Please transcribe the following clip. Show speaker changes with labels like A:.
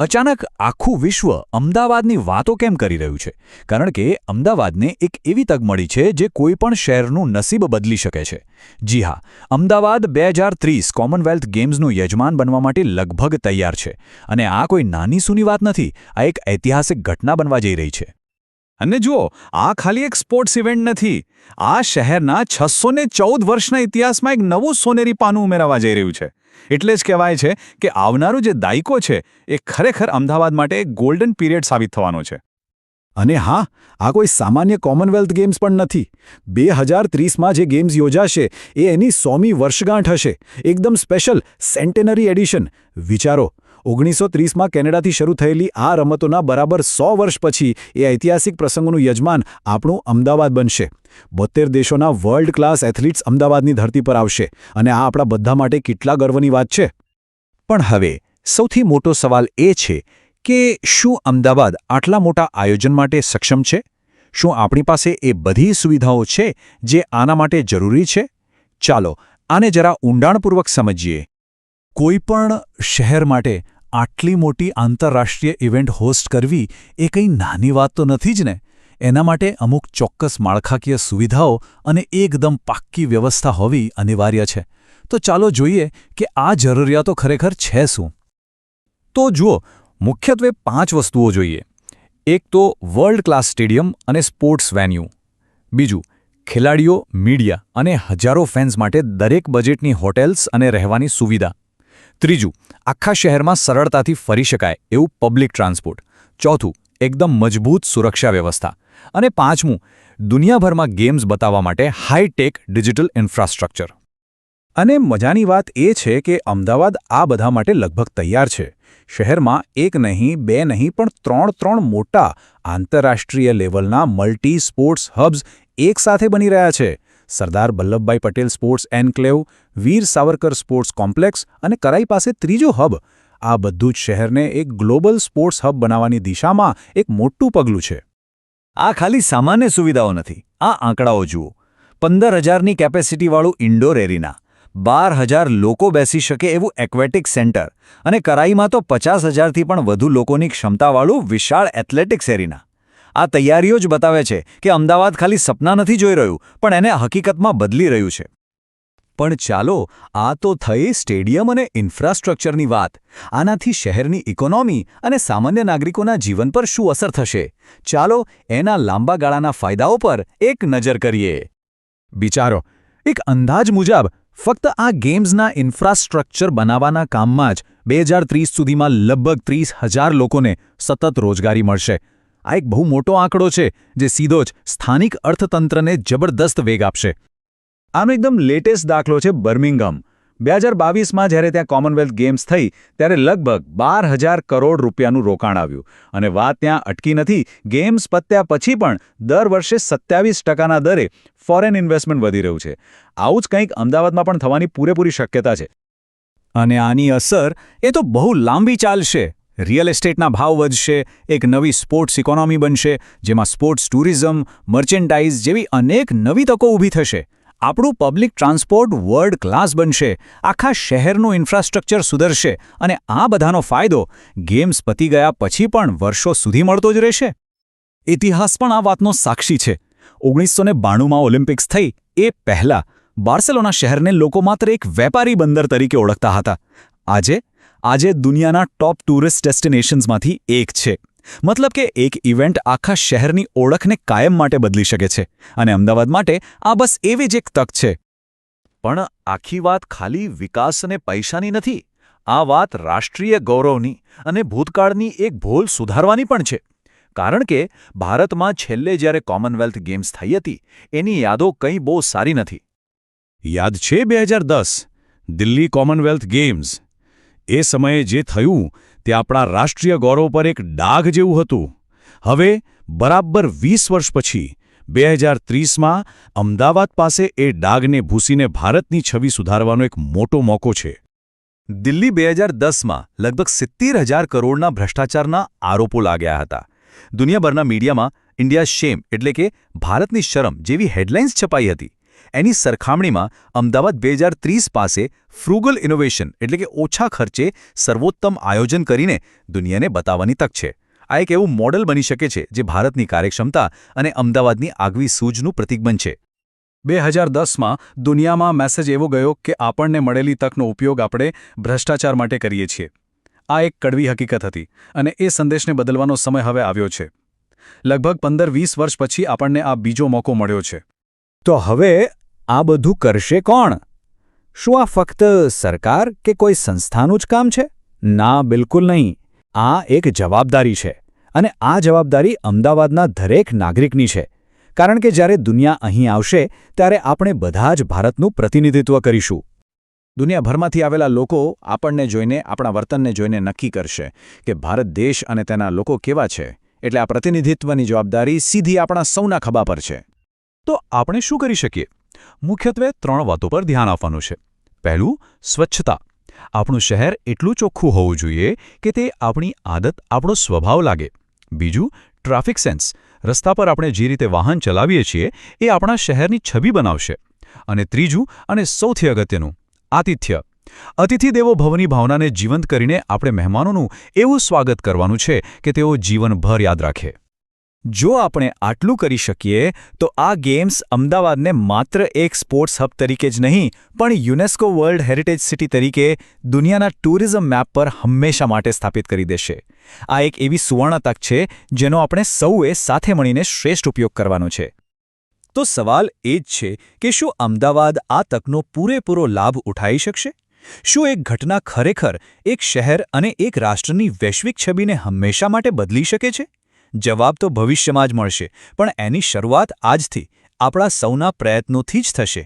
A: અચાનક આખું વિશ્વ અમદાવાદની વાતો કેમ કરી રહ્યું છે? કારણ કે અમદાવાદને એક એવી તક મળી છે જે કોઈપણ શહેરનું નસીબ બદલી શકે છે. જી હા, અમદાવાદ બે હજાર ત્રીસ કોમનવેલ્થ ગેમ્સનું યજમાન બનવા માટે લગભગ તૈયાર છે. અને આ કોઈ નાની સૂની વાત નથી, આ એક ઐતિહાસિક ઘટના બનવા જઈ રહી છે.
B: અને જુઓ, આ ખાલી એક સ્પોર્ટ્સ ઇવેન્ટ નથી. આ શહેરના છસો વર્ષના ઇતિહાસમાં એક નવું સોનેરી પાનું ઉમેરાવા જઈ રહ્યું છે. એટલે જ કહેવાય છે કે આવનારું જે દાયકો છે, એ ખરેખર અમદાવાદ માટે એક ગોલ્ડન પીરિયડ સાબિત થવાનો છે.
C: અને હા, આ કોઈ સામાન્ય કોમનવેલ્થ ગેમ્સ પણ નથી. બે હજાર ત્રીસમાં જે ગેમ્સ યોજાશે, એ એની સોમી વર્ષગાંઠ હશે. એકદમ સ્પેશિયલ સેન્ટેનરી એડિશન વિચારો ઓગણીસો ત્રીસમાં કેનેડાથી શરૂ થયેલી આ રમતોના બરાબર સો વર્ષ પછી એ ઐતિહાસિક પ્રસંગોનું યજમાન આપણું અમદાવાદ બનશે. બોતેર દેશોના વર્લ્ડ ક્લાસ એથ્લીટ્સ અમદાવાદની ધરતી પર આવશે અને આ આપણા બધા માટે કેટલા ગર્વની વાત છે?
A: પણ હવે સૌથી મોટો સવાલ એ છે કે શું અમદાવાદ આટલા મોટા આયોજન માટે સક્ષમ છે? શું આપણી પાસે એ બધી સુવિધાઓ છે જે આના માટે જરૂરી છે? ચાલો આને જરા ઊંડાણપૂર્વક સમજીએ. કોઈ પણ શહેર માટે આટલી મોટી આંતરરાષ્ટ્રીય ઇવેન્ટ હોસ્ટ કરવી એ કંઈ નાની વાત તો નથી જ ને? એના માટે અમુક ચોક્કસ માળખાકીય સુવિધાઓ અને એકદમ પાક્કી વ્યવસ્થા હોવી અનિવાર્ય છે. તો ચાલો જોઈએ કે આ જરૂરિયાતો ખરેખર છે શું. તો જુઓ, મુખ્યત્વે પાંચ વસ્તુઓ જોઈએ. એક તો વર્લ્ડ ક્લાસ સ્ટેડિયમ અને સ્પોર્ટ્સ વેન્યુ બીજું, ખેલાડીઓ મીડિયા અને હજારો ફેન્સ માટે દરેક બજેટની હોટેલ્સ અને રહેવાની સુવિધા. ત્રીજું, આખા શહેરમાં સરળતાથી ફરી શકાય એવું પબ્લિક ટ્રાન્સપોર્ટ ચોથું, એકદમ મજબૂત સુરક્ષા વ્યવસ્થા. અને પાંચમું, દુનિયાભરમાં ગેમ્સ બતાવવા માટે હાઈટેક ડિજિટલ ઇન્ફ્રાસ્ટ્રક્ચર
C: અને મજાની વાત એ છે કે અમદાવાદ આ બધા માટે લગભગ તૈયાર છે. શહેરમાં એક નહીં, બે નહીં, પણ ત્રણ ત્રણ મોટા આંતરરાષ્ટ્રીય લેવલના મલ્ટી સ્પોર્ટ્સ હબ્સ એકસાથે બની રહ્યા છે. Sardar Vallabhbhai Patel sports enclave, Veer Savarkar sports complex અને કરાઈ પાસે ત્રીજો હબ. આ બધું જ શહેરને એક ગ્લોબલ સ્પોર્ટ્સ હબ બનાવવાની દિશામાં એક મોટું પગલું છે.
A: આ ખાલી સામાન્ય સુવિધાઓ નથી, આ આંકડાઓ જુઓ. પંદર હજારની કેપેસિટીવાળું ઇન્ડોર એરિના. બાર હજાર લોકો બેસી શકે એવું એક્વેટિક સેન્ટર અને કરાઈમાં તો પચાસ હજારથી પણ વધુ લોકોની ક્ષમતાવાળું વિશાળ એથ્લેટિક્સ એરિના. આ તૈયારીઓ જ બતાવે છે કે અમદાવાદ ખાલી સપના નથી જોઈ રહ્યું, પણ એને હકીકતમાં બદલી રહ્યું છે. પણ ચાલો, આ તો થઈ સ્ટેડિયમ અને ઇન્ફ્રાસ્ટ્રક્ચરની વાત. આનાથી શહેરની ઇકોનોમી અને સામાન્ય નાગરિકોના જીવન પર શું અસર થશે? ચાલો, એના લાંબા ગાળાના ફાયદાઓ પર એક નજર કરીએ.
C: વિચારો, એક અંદાજ મુજબ, ફક્ત આ ગેમ્સના ઇન્ફ્રાસ્ટ્રક્ચર બનાવવાના કામમાં જ બે સુધીમાં લગભગ ત્રીસ હજાર લોકોને સતત રોજગારી મળશે. આ એક બહુ મોટો આંકડો છે, જે સીધો જ સ્થાનિક અર્થતંત્રને જબરદસ્ત વેગ આપશે. આનો એકદમ લેટેસ્ટ દાખલો છે બર્મિંગમ બે હજાર બાવીસમાં જ્યારે ત્યાં કોમનવેલ્થ ગેમ્સ થઈ, ત્યારે લગભગ બાર હજાર કરોડ રૂપિયાનું રોકાણ આવ્યું. અને વાત ત્યાં અટકી નથી, ગેમ્સ પત્યા પછી પણ દર વર્ષે સત્યાવીસ ટકાના દરે ફોરેન ઇન્વેસ્ટમેન્ટ વધી રહ્યું છે. આવું જ કંઈક અમદાવાદમાં પણ થવાની પૂરેપૂરી શક્યતા છે. અને આની અસર, એ તો બહુ લાંબી ચાલશે રિયલ એસ્ટેટના ભાવ વધશે, એક નવી સ્પોર્ટ્સ ઇકોનોમી બનશે, જેમાં સ્પોર્ટ્સ ટુરિઝમ, મર્ચેન્ડાઇઝ જેવી અનેક નવી તકો ઊભી થશે. આપણું પબ્લિક ટ્રાન્સપોર્ટ વર્લ્ડ ક્લાસ બનશે, આખા શહેરનું ઇન્ફ્રાસ્ટ્રક્ચર સુધરશે અને આ બધાનો ફાયદો ગેમ્સ પતી ગયા પછી પણ વર્ષો સુધી મળતો જ રહેશે. ઇતિહાસ પણ આ વાતનો સાક્ષી છે. ઓગણીસો ને બાણુંમાં ઓલિમ્પિક્સ થઈ એ પહેલાં બાર્સેલોના શહેરને લોકો માત્ર એક વેપારી બંદર તરીકે ઓળખતા હતા. આજે આજે દુનિયાના ટોપ ટુરિસ્ટ ડેસ્ટિનેશન્સમાંથી એક છે. મતલબ કે એક ઇવેન્ટ આખા શહેરની ઓળખને કાયમ માટે બદલી શકે છે. અને અમદાવાદ માટે આ બસ એવી જ એક તક છે. પણ આખી વાત ખાલી વિકાસ અને પૈસાની નથી. આ વાત રાષ્ટ્રીય ગૌરવની અને ભૂતકાળની એક ભૂલ સુધારવાની પણ છે. કારણ કે ભારતમાં છેલ્લે જ્યારે કોમનવેલ્થ ગેમ્સ થઈ હતી, એની યાદો કંઈ બહુ સારી નથી. યાદ છે બે દિલ્હી કોમનવેલ્થ ગેમ્સ એ સમયે જે થયું, તે આપણા રાષ્ટ્રીય ગૌરવ પર એક ડાઘ જેવું હતું. હવે, બરાબર વીસ વર્ષ પછી, બે હજાર ત્રીસમાં, અમદાવાદ પાસે એ ડાઘને ભૂસીને ભારતની છબી સુધારવાનો એક મોટો મોકો છે.
A: દિલ્હી બે હજાર દસમાં, લગભગ સિત્તેર હજાર કરોડના ભ્રષ્ટાચારના આરોપો લાગ્યા હતા. દુનિયાભરના મીડિયામાં, ઇન્ડિયા શેમ એટલે કે, ભારતની શરમ જેવી હેડલાઇન્સ છપાઈ હતી.
C: એની સરખામણીમાં અમદાવાદ બે હજાર ત્રીસ પાસે ફ્રુગલ ઇનોવેશન એટલે કે ઓછા ખર્ચે સર્વોત્તમ આયોજન કરીને દુનિયાને બતાવવાની તક છે. આ એક એવું મોડલ બની શકે છે જે ભારતની કાર્યક્ષમતા અને અમદાવાદની આગવી સૂઝનું પ્રતિક બનશે
B: બે હજાર દસમાં દુનિયામાં મેસેજ એવો ગયો કે આપણને મળેલી તકનો ઉપયોગ આપણે ભ્રષ્ટાચાર માટે કરીએ છીએ. આ એક કડવી હકીકત હતી અને એ સંદેશને બદલવાનો સમય હવે આવ્યો છે. લગભગ પંદર વીસ વર્ષ પછી આપણને આ બીજો મોકો મળ્યો છે.
C: તો હવે આ બધું કરશે કોણ? શું આ ફક્ત સરકાર કે કોઈ સંસ્થાનું જ કામ છે? ના, બિલકુલ નહીં. આ એક જવાબદારી છે અને આ જવાબદારી અમદાવાદના દરેક નાગરિકની છે. કારણ કે જ્યારે દુનિયા અહીં આવશે, ત્યારે આપણે બધા જ ભારતનું પ્રતિનિધિત્વ કરીશું.
A: દુનિયાભરમાંથી આવેલા લોકો આપણને જોઈને, આપણા વર્તનને જોઈને નક્કી કરશે કે ભારત દેશ અને તેના લોકો કેવા છે. એટલે આ પ્રતિનિધિત્વની જવાબદારી સીધી આપણા સૌના ખભા પર છે.
C: તો આપણે શું કરી શકીએ? મુખ્યત્વે ત્રણ વાતો પર ધ્યાન આપવાનું છે. પહેલું, સ્વચ્છતા. આપણું શહેર એટલું ચોખ્ખું હોવું જોઈએ કે તે આપણી આદત, આપણો સ્વભાવ લાગે. બીજું, ટ્રાફિક સેન્સ. રસ્તા પર આપણે જે રીતે વાહન ચલાવીએ છીએ, એ આપણા શહેરની છબી બનાવશે. અને ત્રીજું, અને સૌથી અગત્યનું, આતિથ્ય. અતિથિ દેવો ભવની ભાવનાને જીવંત કરીને આપણે મહેમાનોનું એવું સ્વાગત કરવાનું છે કે તેઓ જીવનભર યાદ રાખે. જો આપણે આટલું કરી શકીએ, તો આ ગેમ્સ અમદાવાદને માત્ર એક સ્પોર્ટ્સ હબ તરીકે જ નહીં, પણ યુનેસ્કો વર્લ્ડ હેરિટેજ સિટી તરીકે દુનિયાના ટુરિઝમ મેપ પર હંમેશા માટે સ્થાપિત કરી દેશે. આ એક એવી સુવર્ણ તક છે, જેનો આપણે સૌએ સાથે મળીને શ્રેષ્ઠ ઉપયોગ કરવાનો છે. તો સવાલ એ જ છે કે શું અમદાવાદ આ તકનો પૂરેપૂરો લાભ ઉઠાવી શકશે? શું એક ઘટના ખરેખર એક શહેર અને એક રાષ્ટ્રની વૈશ્વિક છબીને હંમેશા માટે બદલી શકે છે? જવાબ તો ભવિષ્યમાં જ મળશે પણ એની શરૂઆત આજથી આપણા સૌના પ્રયત્નોથી જ થશે.